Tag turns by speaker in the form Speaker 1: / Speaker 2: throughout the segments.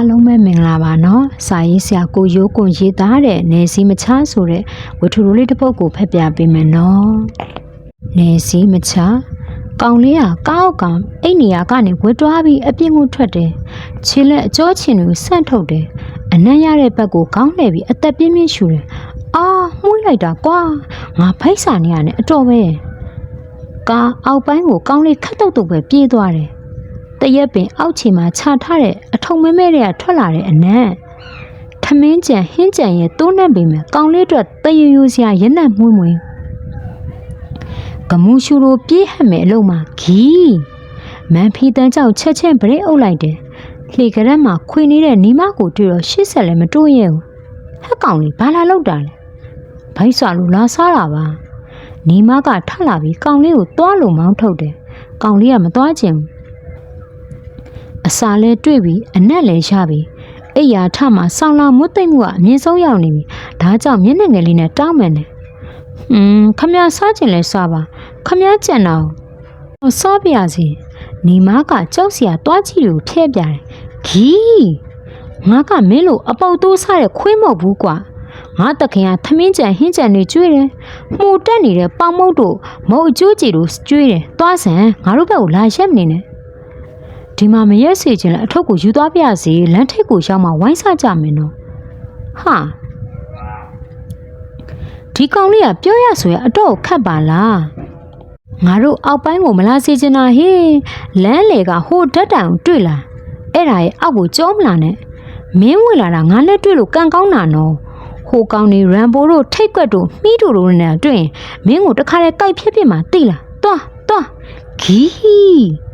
Speaker 1: အားလုံးပဲမင်္ဂလာပါနော်စာရေးဆရာကိုရိုးကွန်ရေးသားတဲ့နေစီမချဆိုတဲ့ဝတ္ထုရိုးလေးတစ်ပုဒ်ကိုဖတ်ပြပေးမယ်နော်နေစီမချကောင်လေးကကောက်ကောင်အိတ်နေရာကနေဝတ်တွားပြီးအပြင်းကိုထွက်တယ်ခြေလက်အကျောချင်တွေကိုဆန့်ထုတ်တယ်အနက်ရတဲ့ဘက်ကိုခေါင်းလှည့်ပြီးအသက်ပြင်းပြင်းရှူတယ်အာမှုန်းလိုက်တာကွာငါဖိုက်စာနေရတယ်အတော်ပဲကားအောက်ပိုင်းကိုကောင်းလေးခတ်တုတ်တုတ်ပဲပြေးသွားတယ် တရက်ပင်အောက်ခြေမှာခြာထားတဲ့အထုံမဲမဲတွေကထွက်လာတဲ့အနံ့ထမင်းကြံဟင်းကြံရဲ့တိုးနှံ့ပေမဲ့ကောင်းလေးအတွက်တရယူစရာရနက်မှုမွေကမူရှူလိုပြေးဟက်မဲ့အလုံးမှာဂီးမန်ဖီတန်းကြောင့်ချက်ချင်းဗရိတ်အုပ်လိုက်တယ်လှေကရက်မှာခွေနေတဲ့နီမကိုတွေ့တော့ရှစ်ဆက်လည်းမတိုးရဲဘူးဟက်ကောင်လေးဘာလာလောက်တာလဲဘိုက်ဆွာလိုလာစားတာပါနီမကထလာပြီးကောင်လေးကိုသွားလို့မောင်းထုတ်တယ်ကောင်လေးကမသွားချင်ဘူး အစာလဲတွေ့ပြီးအနက်လဲရပြီးအိယာထမှာဆောင်းလာမွတ်သိမ့်မှုကအမြင့်ဆုံးရောက်နေပြီဒါကြောင့်မျက်နှာငယ်လေးနဲ့တောင်းမယ်နဲ့ဟွန်းခမရစားခြင်းလဲစားပါခမရကြံတော့ဟောစားပြရစီညီမကကြောက်စရာတွားကြည့်လို့ထဲပြတယ်ဂီးငါကမင်းလိုအပုတ်တိုးစားတဲ့ခွေးမဟုတ်ဘူးကွာငါတခင်ကသမင်းကြံဟင်းကြံတွေကျွေးတယ်မှုတ်တက်နေတဲ့ပေါင်မုတ်တို့မုတ်အကျိုးကြည်တို့ကျွေးတယ်တွားစံငါတို့ဘက်ကိုလာရက်မနေနဲ့ ဒီမှာမရက်စေခြင်းလဲအထုပ်ကိုယူသွားပြရစီလမ်းထိပ်ကိုရောက်မှဝိုင်းစားကြမယ်နော်ဟာဒီကောင်လေးကပြောရဆိုရအတော့ခတ်ပါလားငါတို့အောက်ပိုင်းကိုမလာစေချင်တာဟေးလမ်းလေကဟိုဓာတ်တိုင်ကိုတွေ့လာအဲ့ဒါရဲ့အောက်ကိုကြောမလာနဲ့မင်းဝင်လာတာငါလည်းတွေ့လို့ကန်ကောင်းတာနော်ဟိုကောင်နေရန်ဘိုတို့ထိတ်ကွက်တို့မှီးတို့တို့နဲ့တွေ့ရင်မင်းကိုတခါတည်းကြိုက်ဖြစ်ဖြစ်မှသိလားတွားတွားဂီး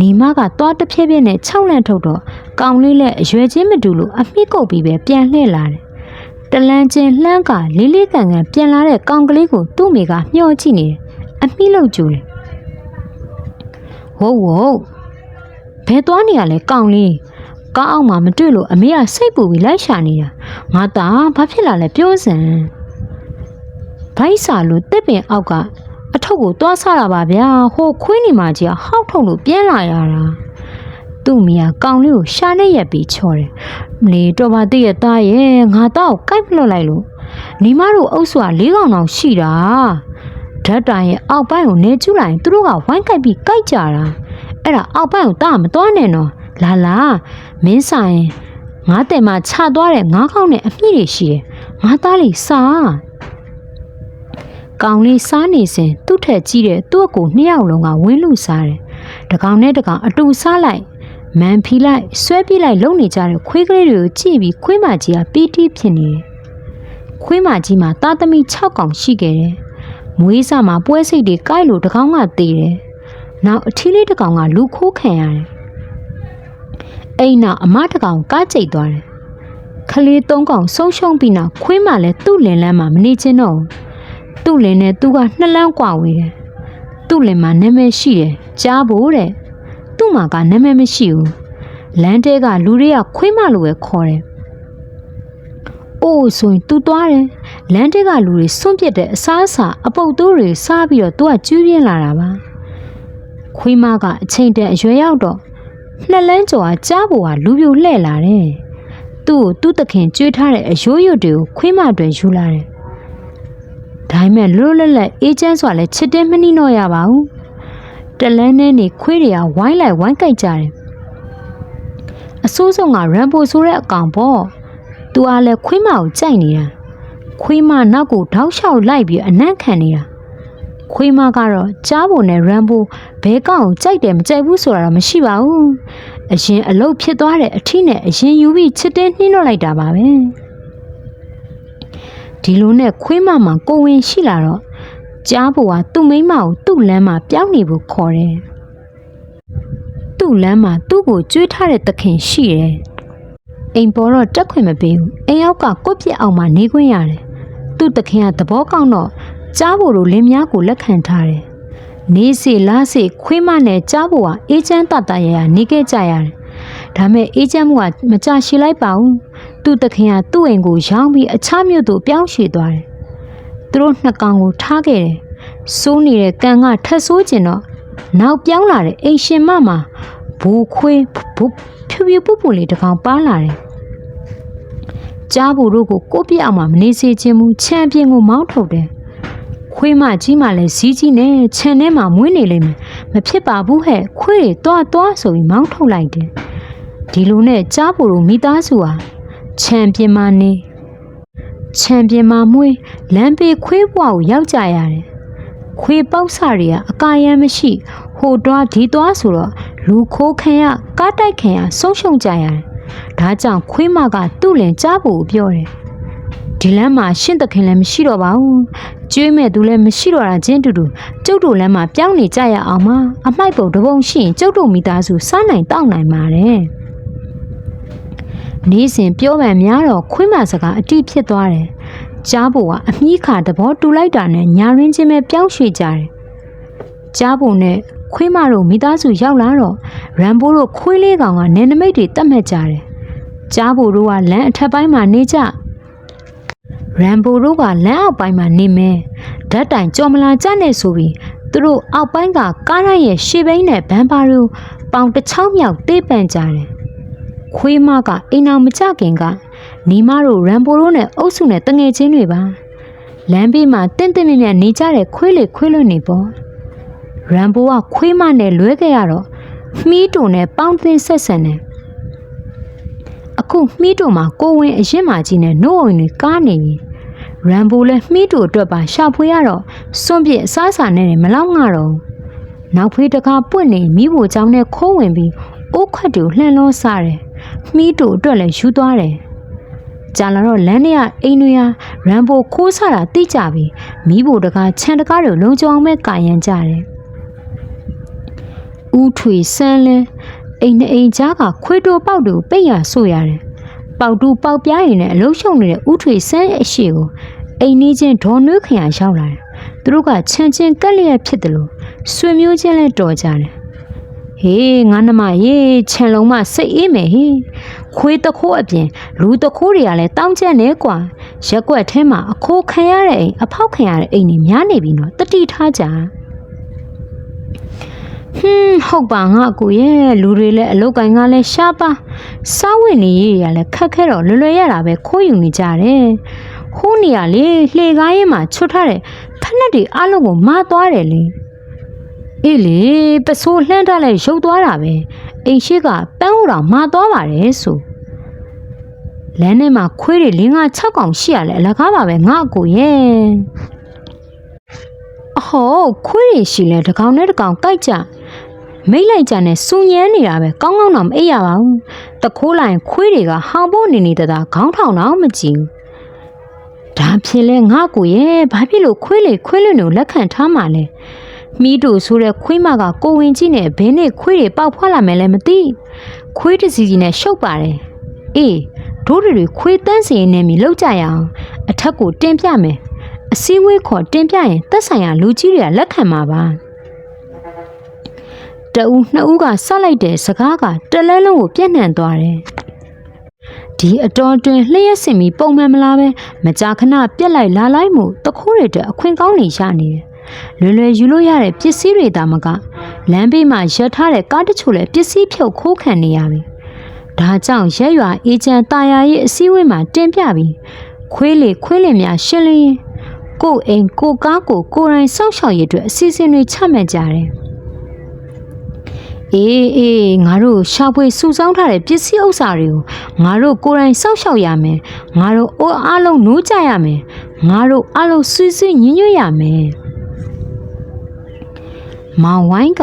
Speaker 1: နီမကသွားတစ်ဖြည်းဖြည်းနဲ့၆လန့်ထုတ်တော့ကောင်လေးလက်အရွယ်ချင်းမတူလို့အမိကုတ်ပြီးပဲပြန်လှည့်လာတယ်။တလန်းချင်းလှမ်းကလေးလေးကန်ကန်ပြန်လာတဲ့ကောင်ကလေးကိုသူ့မိကမျှော်ကြည့်နေတယ်။အမိလို့ကြိုတယ်။ဝုတ်ဝုတ်ဘယ်သွားနေရလဲကောင်လေးကားအောင်မှမတွေ့လို့အမေကစိတ်ပူပြီးလိုက်ရှာနေတာ။ငါသားဘာဖြစ်လာလဲပြောစမ်း။ဘိုက်စာလို့တစ်ပင်အောက်ကအ ထုပ်ကိုသွားဆတာပါဗျာဟိုခွင်းနေမှကြီးကဟောက်ထုတ်လို့ပြန်လာရတာသူ့မိကကောင်လေးကိုရှာနဲ့ရက်ပြီးချော်တယ်မလီတော်ပါတည့်ရဲ့သားရဲ့ငါတော့ကိုက်မလွတ်လိုက်လို့ညီမတို့အုပ်စုကလေးကောင်တောင်ရှိတာဓာတ်တိုင်ရဲ့အောက်ပိုင်းကိုနေကျူးလိုက်ရင်သူတို့ကဝိုင်းကိုက်ပြီးကိုက်ကြတာအဲ့ဒါအောက်ပိုင်းကိုတားမသွားနဲ့နော်လာလာမင်းဆိုင်ငါတဲ့မှာခြာသွားတဲ့ငါးခေါက်နဲ့အပြည့်တွေရှိတယ်ငါသားလေးစား ကောင်လေးစားနေစဉ်သူ့ထက်ကြီးတဲ့သူ့အကိုနှစ်ယောက်လုံးကဝင်းလူစားတယ်။တကောင်နဲ့တကောင်အတူစားလိုက်မန်ဖီလိုက်ဆွဲပြေးလိုက်လုံနေကြတဲ့ခွေးကလေးတွေကိုကြည့်ပြီးခွေးမကြီးကပီတိဖြစ်နေတယ်။ခွေးမကြီးမှာသားသမီး6ကောင်ရှိခဲ့တယ်။မွေးစားမှာပွဲစိတ်တွေကိုက်လို့တကောင်ကသေးတယ်။နောက်အထီးလေးတကောင်ကလူခိုးခံရတယ်။အိမ်နောက်အမတကောင်ကားကျိတ်သွားတယ်။ခလေး၃ကောင်ဆုံးရှုံးပြီးနောက်ခွေးမလည်းသူ့လင်လန်းမှာမနေချင်တော့ဘူး သူ့လင်နဲ့သူကနှစ်လမ်းကွာဝေးတယ်။သူ့လင်မှာနာမည်ရှိတယ်။ကြားဖို့တဲ့။သူ့မှာကနာမည်မရှိဘူး။လမ်းတဲကလူတွေကခွေးမလိုပဲခေါ်တယ်။အိုးဆိုရင် तू သွားတယ်။လမ်းတဲကလူတွေစွန့်ပစ်တဲ့အစားအစာအပုပ်သိုးတွေစားပြီးတော့ तू ကကျူးပြင်းလာတာပါ။ခွေးမကအချိန်တန်အရွယ်ရောက်တော့နှစ်လမ်းကျော်ကကြားဖို့ကလူပြိုလှဲ့လာတယ်။သူ့ကိုသူ့သခင်ကြွေးထားတဲ့အရိုးရွတ်တွေကိုခွေးမတွင်ယူလာတယ် ဒါပေမဲ့လွတ်လွတ်လပ်အေးချမ်းစွာလည်းချစ်တင်းမနှိတော့ရပါဘူးတလန်းနဲ့နေခွေးတွေကဝိုင်းလိုက်ဝိုင်းကြိုက်ကြတယ်အဆိုးဆုံးကရမ်ဘိုဆိုတဲ့အကောင်ပေါ့သူကလည်းခွေးမကိုကြိုက်နေတာခွေးမနောက်ကိုထောက်လျှောက်လိုက်ပြီးအနံ့ခံနေတာခွေးမကတော့ကြားဖို့နဲ့ရမ်ဘိုဘဲကောင်ကိုကြိုက်တယ်မကြိုက်ဘူးဆိုတာတော့မရှိပါဘူးအရင်အလုတ်ဖြစ်သွားတဲ့အထီးနဲ့အရင်ယူပြီးချစ်တင်းနှင်းတော့လိုက်တာပါပဲ ဒီလိုနဲ့ခွေးမမှာကိုဝင်ရှိလာတော့ကြားဖို့ကသူ့မိန်းမကိုသူ့လမ်းမှာပြောင်းနေဖို့ခေါ်တယ်။သူ့လမ်းမှာသူ့ကိုကြွေးထားတဲ့သခင်ရှိတယ်။အိမ်ပေါ်တော့တက်ခွင့်မပေးဘူး။အိမ်အောက်ကကွက်ပြက်အောင်မှနေခွင့်ရတယ်။သူ့သခင်ကသဘောကောင်းတော့ကြားဖို့လိုလင်းများကိုလက်ခံထားတယ်။နေစီလားစီခွေးမနဲ့ကြားဖို့ကအေးချမ်းတတရရနေခဲ့ကြရတယ်။ဒါမဲ့အေးချမ်းမှုကမကြရှည်လိုက်ပါဘူး။ သူ့တခင်ကသူ့အိမ်ကိုရောင်းပြီးအခြားမြို့သို့ပြောင်းရွှေ့သွားတယ်။သူတို့နှစ်ကောင်ကိုထားခဲ့တယ်။စိုးနေတဲ့ကန်ကထက်ဆိုးကျင်တော့နောက်ပြောင်းလာတဲ့အိမ်ရှင်မမှာဘူခွေးဘူဖြူဖြူပူပူလေးတစ်ကောင်ပါလာတယ်ကြားဘူးတို့ကိုကိုပြစ်အောင်မှမနေစေခြင်းမူချန်ပီယံကိုမောင်းထုတ်တယ်ခွေးမကြီးမှလည်းဇီးကြီးနဲ့ခြံထဲမှာမွေးနေလိမ့်မယ်မဖြစ်ပါဘူးဟဲ့ခွေးတွေတွားတွားဆိုပြီးမောင်းထုတ်လိုက်တယ်ဒီလိုနဲ့ကြားဘူးတို့မိသားစုဟာ ချန်ပီယံမနေချန်ပီယံမမွေးလမ်းပေခွေးဘွားကိုရောက်ကြရတယ်ခွေးပေါက်စတွေကအကာရန်မရှိ ဟိုတွားဒီတွားဆိုတော့လူခိုးခံရကားတိုက်ခံရဆုံးရှုံးကြရတယ်ဒါကြောင့်ခွေးမကသူ့လင်ကြားဖို့ပြောတယ်ဒီလမ်းမှာရှင့်သခင်လည်းမရှိတော့ပါဘူးကျွေးမဲ့သူလည်းမရှိတော့တာချင်းတူတူကျုပ်တို့လမ်းမှာပြောင်းနေကြရအောင်မအမိုက်ပုံတစ်ပုံရှိရင်ကျုပ်တို့မိသားစုစားနိုင်တောက်နိုင်ပါတယ် နေ့စဉ်ပြောမှန်များတော့ခွေးမစကားအတိဖြစ်သွားတယ်ကြားဖို့ကအမြီးခါသဘောတူလိုက်တာနဲ့ညာရင်းချင်းပဲပြောင်းရွှေ့ကြတယ်ကြားဖို့နဲ့ခွေးမတို့မိသားစုရောက်လာတော့ရမ်ဘိုးတို့ခွေးလေးကောင်ကနယ်နမိတ်တွေတတ်မှတ်ကြတယ်ကြားဖို့တို့ကလမ်းအထက်ပိုင်းမှာနေကြရမ်ဘိုတို့ကလမ်းအောက်ပိုင်းမှာနေမယ်ဓာတ်တိုင်ကြော်မလာကြနဲ့ဆိုပြီးသူတို့အောက်ပိုင်းကကားရိုက်ရဲ့ရှေ့ဘိန်းနဲ့ဘန်ပါတို့ပေါင်တစ်ချောင်းမြောက်တေးပန့်ကြတယ် ခွေးမကအိမ်အောင်မကြခင်ကနီမတို့ရမ်ဘိုတို့နဲ့အုပ်စုနဲ့တငယ်ချင်းတွေပါလမ်းဘေးမှာတင့်တင့်မြတ်မြတ်နေကြတဲ့ခွေးလေခွေးလွတ်နေပေါ့ရမ်ဘိုကခွေးမနဲ့လွဲခဲ့ရတော့မီးတုံနဲ့ပေါင်းသင်းဆက်ဆံတယ်အခုမီးတုံမှာကိုဝင်အရင်မှကြီးနဲ့နှုတ်ဝင်တွေကားနေပြီရမ်ဘိုလည်းမီးတုအတွက်ပါရှာဖွေရတော့စွန့်ပစ်အစားအစာနဲ့မလောက်ငါတော့နောက်ဖေးတကားပွင့်နေမိဖို့ကြောင်းနဲ့ခိုးဝင်ပြီးအိုးခွက်တွေကိုလှန်လုံးစားတယ် မီးတုအတွက်လည်းယူသွားတယ်ကြာလာတော့လမ်းထဲကအိမ်တွေဟာရမ်ဘိုခိုးဆတာတိကြပြီမိဖို့တကားခြံတကားတွေလုံကြုံအောင်ပဲကာယံကြတယ်ဦးထွေဆန်းလဲအိမ်နဲ့အိမ်ကြားကခွေးတိုးပေါက်တွေကိုပိတ်ရဆို့ရတယ်ပေါက်တူပေါက်ပြားရင်လည်းအလုံးရှုံနေတဲ့ဦးထွေဆန်းရဲ့အရှိကိုအိမ်နီးချင်းဒေါ်နွေးခရရောက်လာတယ်သူတို့ကခြံချင်းကက်လျက်ဖြစ်တယ်လို့ဆွေမျိုးချင်းလဲတော်ကြတယ် ဟေးငါနှမရေခြံလုံးမစိတ်အေးမယ်ဟေးခွေးတခိုးအပြင်လူတခိုးတွေကလည်းတောင်းကျက်နေကွာရက်ွက်ထဲမှာအခိုးခံရတဲ့အိမ်အဖောက်ခံရတဲ့အိမ်တွေများနေပြီနော်တတိထားကြဟွန်းဟုတ်ပါငါအကိုရဲ့လူတွေလည်းအလုတ်ကင်ကလည်းရှားပါစားဝတ်နေရေးရလည်းခက်ခဲတော့လွယ်လွယ်ရတာပဲခိုးယူနေကြတယ်ဟိုးနေရလေလှေကားရင်မှာချွတ်ထားတဲ့ဖက်နှက်တွေအလုံးကိုမာသွားတယ်လေ အေးလေပစိုးလှမ်းထားလိုက်ရုပ်သွားတာပဲအိမ်ရှိကပန်းဟိုတော်မာသွားပါတယ်ဆိုလမ်းထဲမှာခွေးတွေလင်းက6កောင်ရှိရလဲအလကားပါပဲငါအကိုရဲ့အဟောခွေးတွေရှိလဲတကောင်နဲ့တကောင်ကြိုက်ကြမိတ်လိုက်ကြနဲ့စူညမ်းနေတာပဲကောင်းကောင်းတော့မအိပ်ရပါဘူးတခိုးလိုက် ခွေးတွေကဟောင်ဖို့နေနေတာခေါင်းထောင်တော့မကြည့်ဘူးဒါဖြစ်လဲငါကိုရဲ့ဘာဖြစ်လို့ခွေးလေခွေးလွန်းကိုလက်ခံထားမှလဲ မိတို့ဆိုတဲ့ခွေးမကကိုဝင်ကြီးနဲ့ဘင်းနဲ့ခွေးတွေပေါက်ဖွာလာမယ်လည်းမသိခွေးတစ်စီစီနဲ့ရှုပ်ပါတယ်အေးဒိုးတွေခွေးတန်းစီနေမီလောက်ကြရအောင်အထက်ကိုတင်ပြမယ်အစည်းဝေးခေါ်တင်ပြရင်သက်ဆိုင်ရာလူကြီးတွေကလက်ခံမှာပါတအူးနှစ်ဦးကဆက်လိုက်တဲ့စကားကတလဲလုံးကိုပြန့်နှံ့သွားတယ်ဒီအတော်တွင်လျှက်စင်ပြီးပုံမှန်မလားပဲမကြာခဏပြက်လိုက်လာလိုက်မှုတခိုးတွေတဲ့အခွင့်ကောင်းနေရနေတယ် လွယ်လွယ်ယူလို့ရတဲ့ပစ္စည်းတွေဒါမကလမ်းဘေးမှာရပ်ထားတဲ့ကားတချို့လည်းပစ္စည်းဖြုတ်ခိုးခံနေရပြီဒါကြောင့်ရက်ရွာအေဂျန်တာယာရဲ့အစည်းအဝေးမှာတင်ပြပြီးခွေးလေခွေးလေများရှင်းလင်းရင်ကို့အိမ်ကိုကားကိုကိုယ်တိုင်စောင့်ရှောက်ရတဲ့အတွက်အစီအစဉ်တွေချမှတ်ကြတယ်အေးအေးငါတို့ရှာဖွေစုဆောင်းထားတဲ့ပစ္စည်းဥစ္စာတွေကိုငါတို့ကိုယ်တိုင်စောင့်ရှောက်ရမယ်ငါတို့အိုးအားလုံးနိုးကြရမယ်ငါတို့အားလုံးဆွေးဆွေးညှဉ်းညွတ်ရမယ် မောင်ဝိုင်းက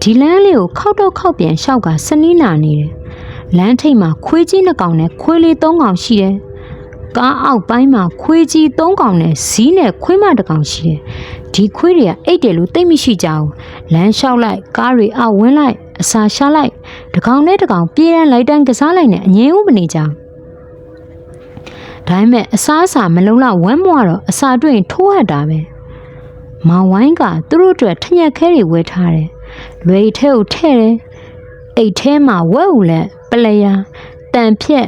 Speaker 1: ဒီလမ်းလေးကိုခောက်တော့ခောက်ပြန်လျှောက်ကစနီးနာနေတယ်လမ်းထိပ်မှာခွေးကြီးနှစ်ကောင်နဲ့ခွေးလေးသုံးကောင်ရှိတယ်ကားအောက်ပိုင်းမှာခွေးကြီးသုံးကောင်နဲ့ဇီးနဲ့ခွေးမတစ်ကောင်ရှိတယ်ဒီခွေးတွေကအိတ်တယ်လို့သိမရှိကြဘူးလမ်းလျှောက်လိုက်ကားတွေအဝင်းလိုက်အစာရှာလိုက်တကောင်နဲ့တကောင်ပြေးရန်လိုက်တန်းကစားလိုက်နဲ့အငြင်းဦးမနေကြဘူးဒါပေမဲ့အစားအစာမလုံလောက်ဝမ်းမွားတော့အစာတွေ့ရင်ထိုးဟတ်တာပဲ မောင်ဝိုင်းကသူတို့အတွက်ထညက်ခဲတွေဝယ်ထားတယ်လွယ်ထဲကိုထဲ့တယ်အိတ်ထဲမှာဝက်ဦးလက်ပလျာတန်ဖြက်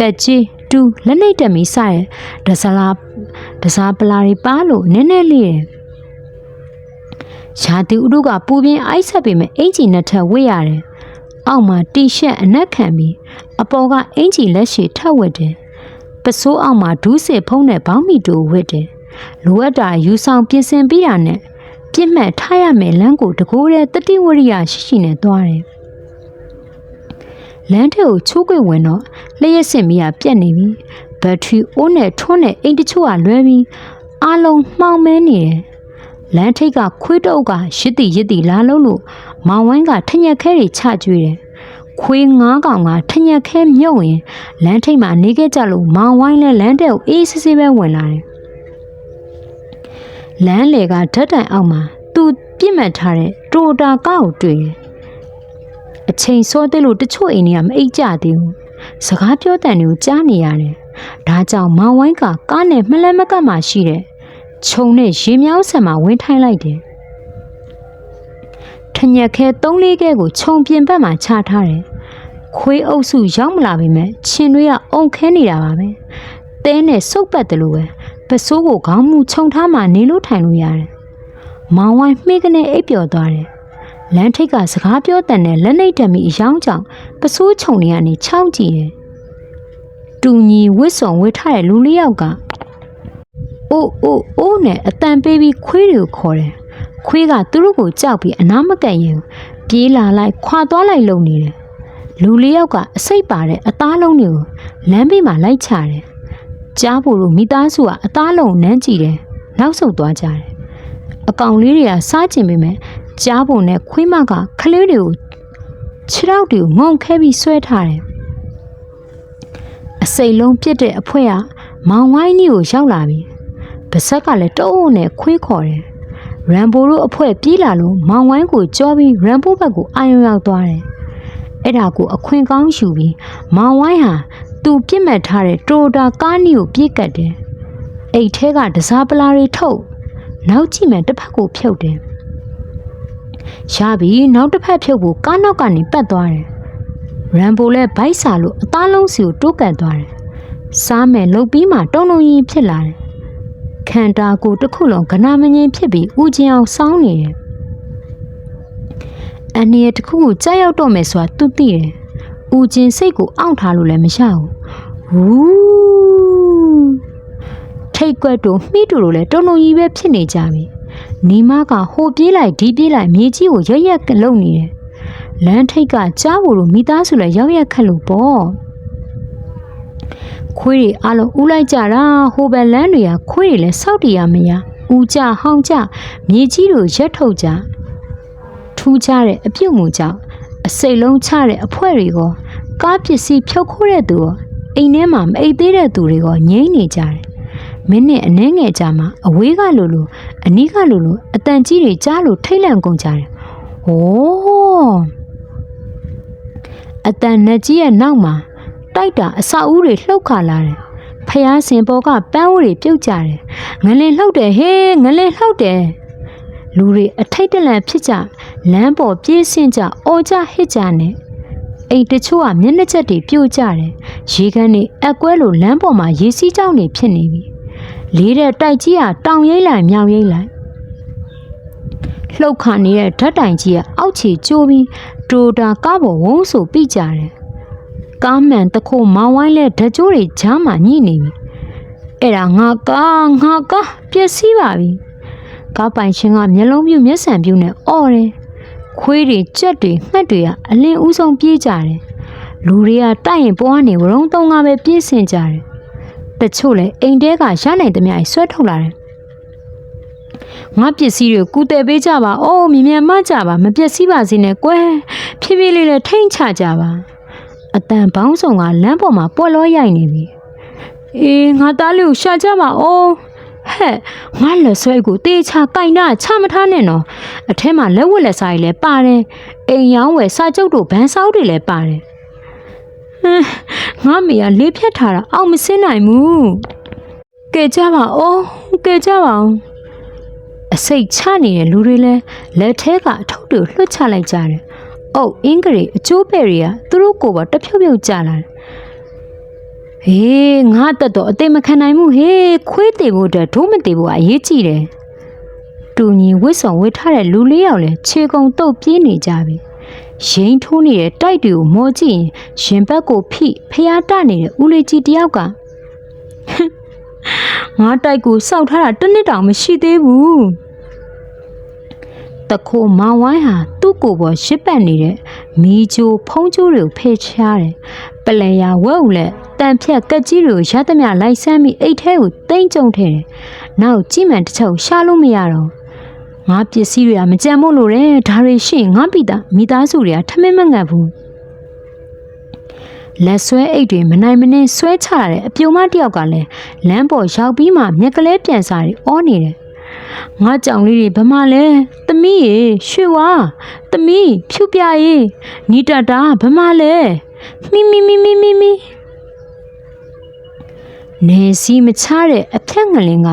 Speaker 1: ကက်ကြီးတူလက်နှိပ်တက်မီစရဲ့ဒဇလာဒဇာပလာတွေပါလို့နည်းနည်းလေးတယ်ရာသီဥတုကပူပြင်းအိုက်ဆက်ပေမဲ့အင်ဂျီနဲ့ထပ်ဝတ်ရတယ်။အောက်မှာတီရှပ်အနက်ခံပြီးအပေါ်ကအင်ဂျီလက်ရှိထပ်ဝတ်တယ်။ပစိုးအောက်မှာဒူးစစ်ဖုံးတဲ့ဘောင်းမီတူဝတ်တယ်။ လိုအပ်တာယူဆောင်ပြင်ဆင်ပြီးတာနဲ့ပြစ်မှတ်ထားရမယ်လမ်းကိုတကိုးတဲ့တတိဝရိယရှိရှိနဲ့သွားတယ်။လမ်းထဲကိုချိုးကွေဝင်တော့လျှက်စစ်မီးကပြတ်နေပြီ။ဘက်ထရီအိုးနဲ့ထွန်းတဲ့အိမ်တချို့ကလွဲပြီးအားလုံးမှောင်မဲနေတယ်။လမ်းထိပ်ကခွေးတုပ်ကရစ်တီရစ်တီလာလို့လို့မောင်ဝိုင်းကထညက်ခဲတွေချကျွေးတယ်။ခွေးငါးကောင်ကထညက်ခဲမြုပ်ရင်လမ်းထိပ်မှာနေခဲ့ကြလို့မောင်ဝိုင်းလည်းလမ်းထဲကိုအေးဆေးဆေးပဲဝင်လာတယ်။ လမ်းလေကဓာတ်တိုင်အောက်မှာသူပြစ်မှတ်ထားတဲ့တိုတာကားကိုတွေ့တယ်။အချိန်စောသေးလို့တချို့အိမ်တွေကမအိပ်ကြသေးဘူး။စကားပြောတဲ့တွေကိုကြားနေရတယ်။ဒါကြောင့်မောင်ဝိုင်းကကားနဲ့မလဲမကတ်မှရှိတဲ့ခြုံနဲ့ရေမြောင်းဆန်မှာဝင်ထိုင်လိုက်တယ်။ထညက်ခဲ၃လေးခဲကိုခြုံပြင်ဘက်မှာချထားတယ်။ခွေးအုပ်စုရောက်မလာပေမဲ့ချင်းတွေကအုံခဲနေတာပါပဲ။တဲနဲ့စုပ်ပတ်တယ်လို့ပဲ ပစိုးကိုခေါင်းမူခြုံထားမှနေလို့ထိုင်လို့ရတယ်။မောင်ဝိုင်းမှိကနေအိပ်ပျော်သွားတယ်။လမ်းထိပ်ကစကားပြောတဲ့နဲ့လက်နှိပ်တက်မိအယောင်ကြောင့်ပစိုးခြုံတွေကနေချောင်းကြည့်တယ်။တူညီဝစ်စုံဝစ်ထားတဲ့လူလေးယောက်ကအိုးအိုးအိုးနဲ့အတန်ပေးပြီးခွေးတွေကိုခေါ်တယ်။ခွေးကသူတို့ကိုကြောက်ပြီးအနားမကပ်ရင်ပြေးလာလိုက်ခွာသွားလိုက်လုံနေတယ်။လူလေးယောက်ကအစိတ်ပါတဲ့အသားလုံးတွေကိုလမ်းဘေးမှာလိုက်ချတယ်။ ကြားဖို့လို့မိသားစုကအသားလုံးနမ်းကြည့်တယ်။နောက်ဆုတ်သွားကြတယ်။အကောင်လေးတွေကစားကျင်ပေမဲ့ကြားဖို့နဲ့ခွေးမကခလေးတွေကိုခြေထောက်တွေကိုငုံခဲပြီးဆွဲထားတယ်။အစိတ်လုံးပြစ်တဲ့အဖွဲကမောင်ဝိုင်းကြီးကိုရောက်လာပြီ။ပါဇက်ကလည်းတုံးနဲ့ခွေးခေါ်တယ်။ရမ်ဘိုတို့အဖွဲပြေးလာလို့မောင်ဝိုင်းကိုကြောပြီးရမ်ဘိုဘက်ကိုအာရုံရောက်သွားတယ်။အဲ့ဒါကိုအခွင့်ကောင်းယူပြီးမောင်ဝိုင်းဟာ သူပြစ်မှတ်ထားတဲ့တိုတာကားနီကိုပြေးကတ်တယ်။အိတ်ထဲကဒစားပလာတွေထုတ်နောက်ကြည့်မှတစ်ဖက်ကိုဖြုတ်တယ်။ရပြီနောက်တစ်ဖက်ဖြုတ်ဖို့ကားနောက်ကနေပတ်သွားတယ်။ရမ်ဘိုလည်းဗိုက်စာလို့အသားလုံးစီကိုတိုးကန်သွားတယ်။စားမယ်လှုပ်ပြီးမှတုံတုံရင်ဖြစ်လာတယ်။ခန္ဓာကိုယ်တစ်ခုလုံးကနာမငင်ဖြစ်ပြီးဥကျင်အောင်စောင်းနေတယ်။အန်ဒီရတစ်ခုကိုကြောက်ရောက်တော့မယ်ဆိုတာသူသိတယ်။ ဥကျင်စိတ်ကိုအောင့်ထားလို့လည်းမရဘူး။ဝူးထိတ်ကွက်တို့မှီးတူတို့လည်းတုံတုံကြီးပဲဖြစ်နေကြပြီ။နီမကဟိုပြေးလိုက်ဒီပြေးလိုက်မြေကြီးကိုရရက်လုံနေတယ်။လမ်းထိတ်ကကြားဖို့လို့မိသားစုလည်းရောက်ရက်ခက်လို့ပေါ့။ခွေးတွေအလုံးဦးလိုက်ကြတာဟိုဘက်လမ်းတွေကခွေးတွေလည်းစောက်တရမရဦးကြဟောင်းကြမြေကြီးတို့ရက်ထုတ်ကြထူးခြားတဲ့အပြုတ်မှုကြောင့်အစိတ်လုံးချတဲ့အဖွဲတွေက ကားပစ္စည်းဖြုတ်ခိုးတဲ့သူရောအိမ်ထဲမှာမအိပ်သေးတဲ့သူတွေကငိမ့်နေကြတယ်မိနစ်အနည်းငယ်ကြာမှအဝေးကလိုလိုအနီးကလိုလိုအတန်ကြီးတွေကြားလို့ထိတ်လန့်ကုန်ကြတယ်။ဟောအတန်နဲ့ကြီးရဲ့နောက်မှာတိုက်တာအစာဦးတွေလှုပ်ခါလာတယ်။ဖျားစင်ပေါ်ကပန်းဦးတွေပြုတ်ကြတယ်။ငလင်လှုပ်တယ်ဟေးငလင်လှုပ်တယ်။လူတွေအထိတ်တလန့်ဖြစ်ကြလမ်းပေါ်ပြေးဆင်းကြအော်ကြဟစ်ကြနဲ့ အိမ်တချို့ကမျက်နှာချက်တွေပြိုကျတယ်။ရေခမ်းတွေအက်ကွဲလို့လမ်းပေါ်မှာရေစီးကြောင်တွေဖြစ်နေပြီ။လေးတဲ့တိုက်ကြီးကတောင်ရိပ်လိုက်မြောင်ရိပ်လိုက်လှုပ်ခါနေတဲ့ဓာတ်တိုင်ကြီးကအောက်ခြေကျိုးပြီးတိုတာကားပေါ်ဝုန်းဆိုပြကြတယ်။ကားမှန်တခိုးမောင်းဝိုင်းလဲဓာတ်ကြိုးတွေဂျားမှညှိနေပြီ။အဲ့ဒါငါကားငါကားပျက်စီးပါပြီ။ကားပိုင်ရှင်ကမျက်လုံးပြူမျက်စံပြူနဲ့အော်တယ်။ ခွေးတွေကြက်တွေငှက်တွေကအလင်းဦးဆုံးပြေးကြတယ်။လူတွေကတိုက်ရင်ပေါ်ကနေဝရုံသုံးကားပဲပြေးဆင်ကြတယ်။တချို့လည်းအိမ်တဲကရနိုင်သမျှဆွဲထုတ်လာတယ်။ငါပစ္စည်းတွေကူတယ်ပေးကြပါ။အိုးမြင်မြန်မကြပါမပျက်စီးပါစေနဲ့ကွယ်။ဖြည်းဖြည်းလေးလေးထိန်ချကြပါ။အတန်ပေါင်းဆောင်ကလမ်းပေါ်မှာပွက်လောရိုက်နေပြီ။အေးငါသားလေးကိုရှာကြပါဦး။ ဟဲ့ငါလက်ဆွဲကိုတေးချကင်တာချမထားနဲ့နော်။အထဲမှာလက်ဝက်လက်စားတွေလည်းပါတယ်။အိမ်ရောင်းဝယ်စာချုပ်တို့ဗန်းဆောက်တွေလည်းပါတယ်။ဟမ်ငါမေကလေးဖြတ်ထားတာအောက်မစင်းနိုင်ဘူး။ကဲကြပါဦးကဲကြပါဦးအစိတ်ချနေတဲ့လူတွေလည်းလက်ထဲကအထုပ်တွေလွှတ်ချလိုက်ကြတယ်။အုတ်အင်္ဂရီအကျိုးပဲ့တွေကသူတို့ကိုယ်ပါတဖြုတ်ဖြုတ်ကြလာတယ်။ ဟေးငါတက်တော့အသိမခံနိုင်ဘူးဟေးခွေးတေဖို့အတွက်ဒုမတေဖို့အရေးကြီးတယ်တူညီဝစ်ဆောင်ဝစ်ထားတဲ့လူလေးယောက်လည်းခြေကုံတုတ်ပြေးနေကြပြီရိန်ထိုးနေတဲ့တိုက်တွေကိုမောကြည့်ရင်ရင်ဘက်ကိုဖိဖျားတနေတဲ့ဦးလေးကြီးတယောက်ကငါတိုက်ကိုစောက်ထားတာတစ်နှစ်တောင်မရှိသေးဘူး တခိုးမောင်ဝိုင်းဟာသူ့ကိုယ်ပေါ်ရှစ်ပတ်နေတဲ့မီဂျိုဖုံးကျိုးတွေကိုဖယ်ချားတယ်ပလဲယာဝဲဦးလက်တန်ဖြတ်ကက်ကြီးတွေကိုရသမျှလိုက်ဆမ်းပြီးအိတ်ထဲကိုတိမ့်ကြုံထဲတယ်နောက်ကြည့်မှန်တစ်ချက်ကိုရှာလို့မရတော့ငါပစ္စည်းတွေကမကြံမို့လို့တယ်ဒါတွေရှင့်ငါပိတာမိသားစုတွေကထမင်းမငတ်ဘူးလက်ဆွဲအိတ်တွေမနိုင်မနှင်းဆွဲချရတဲ့အပြုံမတစ်ယောက်ကလည်းလမ်းပေါ်ရောက်ပြီးမှမျက်ကလေးပြန်စားတွေအောနေတယ်။ ငါကြောင်လေးတွေဘမလဲ။သမီးရေရွှေဝါသမီးဖြူပြရေနီတတာဘမလဲ။မိမိမိမိမိမိနေစီမချတဲ့အဖြက်ငလင်က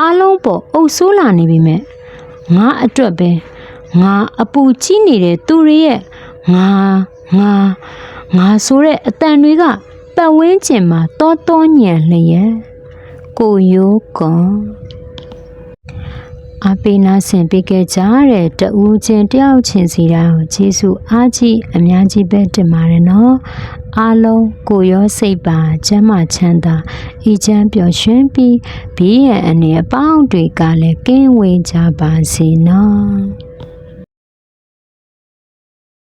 Speaker 1: အားလုံးပေါ်အုပ်ဆိုးလာနေပြီမဲ့ငါအတွက်ပဲငါအပူကြီးနေတဲ့သူတွေရဲ့ငါငါငါဆိုတဲ့အတန်တွေကပတ်ဝန်းကျင်မှာတောတောညံလျက်ကိုယိုးကွန် အပိနာဆင်ပေးခဲ့ကြတဲ့တူးချင်းတယောက်ချင်းစီတိုင်းကိုကျေးဇူးအားကြီးအများကြီးပဲတင်ပါတယ်နော်အားလုံးကိုရောစိတ်ပါကျမ်းမာချမ်းသာအေးချမ်းပျော်ရွှင်ပြီးဘေးရန်အနေအပေါင်းတွေကလည်းကင်းဝေးကြပါစေနော်